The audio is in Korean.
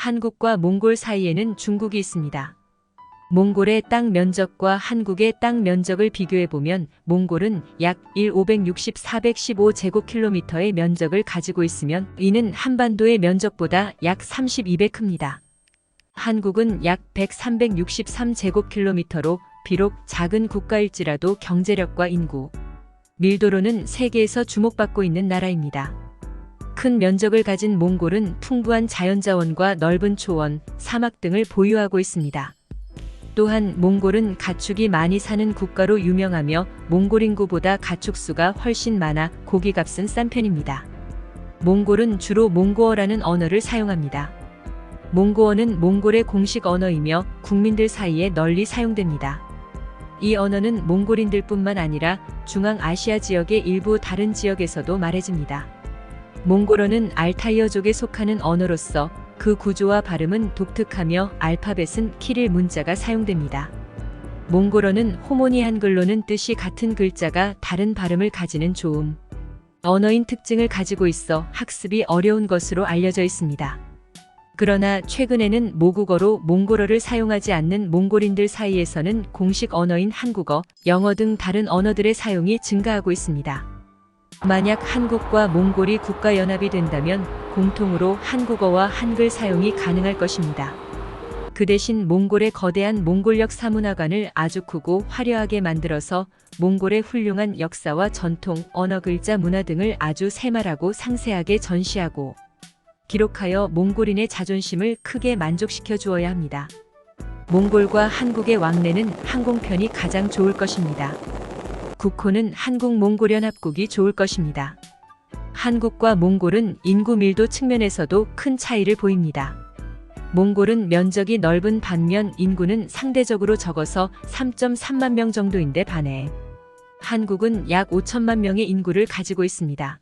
한국과 몽골 사이에는 중국이 있습니다. 몽골의 땅 면적과 한국의 땅 면적을 비교해 보면 몽골은 약 1,560 415제곱킬로미터의 면적을 가지고 있으면 이는 한반도의 면적보다 약 32배 큽니다. 한국은 약100 363제곱킬로미터로 비록 작은 국가일지라도 경제력과 인구, 밀도로는 세계에서 주목받고 있는 나라입니다. 큰 면적을 가진 몽골은 풍부한 자연자원과 넓은 초원, 사막 등을 보유하고 있습니다. 또한 몽골은 가축이 많이 사는 국가로 유명하며 몽골 인구보다 가축 수가 훨씬 많아 고기값은 싼 편입니다. 몽골은 주로 몽고어라는 언어를 사용합니다. 몽고어는 몽골의 공식 언어이며 국민들 사이에 널리 사용됩니다. 이 언어는 몽골인들뿐만 아니라 중앙아시아 지역의 일부 다른 지역에서도 말해집니다. 몽골어는 알타이어족에 속하는 언어로서 그 구조와 발음은 독특하며 알파벳은 키릴 문자가 사용됩니다. 몽골어는 호모니 한글로는 뜻이 같은 글자가 다른 발음을 가지는 조음, 언어인 특징을 가지고 있어 학습이 어려운 것으로 알려져 있습니다. 그러나 최근에는 모국어로 몽골어를 사용하지 않는 몽골인들 사이에서는 공식 언어인 한국어, 영어 등 다른 언어들의 사용이 증가하고 있습니다. 만약 한국과 몽골이 국가연합이 된다면 공통으로 한국어와 한글 사용이 가능할 것입니다. 그 대신 몽골의 거대한 몽골역 사문화관을 아주 크고 화려하게 만들어서 몽골의 훌륭한 역사와 전통, 언어 글자 문화 등을 아주 새말하고 상세하게 전시하고 기록하여 몽골인의 자존심을 크게 만족시켜 주어야 합니다. 몽골과 한국의 왕래는 항공편이 가장 좋을 것입니다. 국호는 한국 몽골연 합국이 좋을 것입니다. 한국과 몽골은 인구 밀도 측면에서도 큰 차이를 보입니다. 몽골은 면적이 넓은 반면 인구는 상대적으로 적어서 3.3만 명 정도인데 반해 한국은 약 5천만 명의 인구를 가지고 있습니다.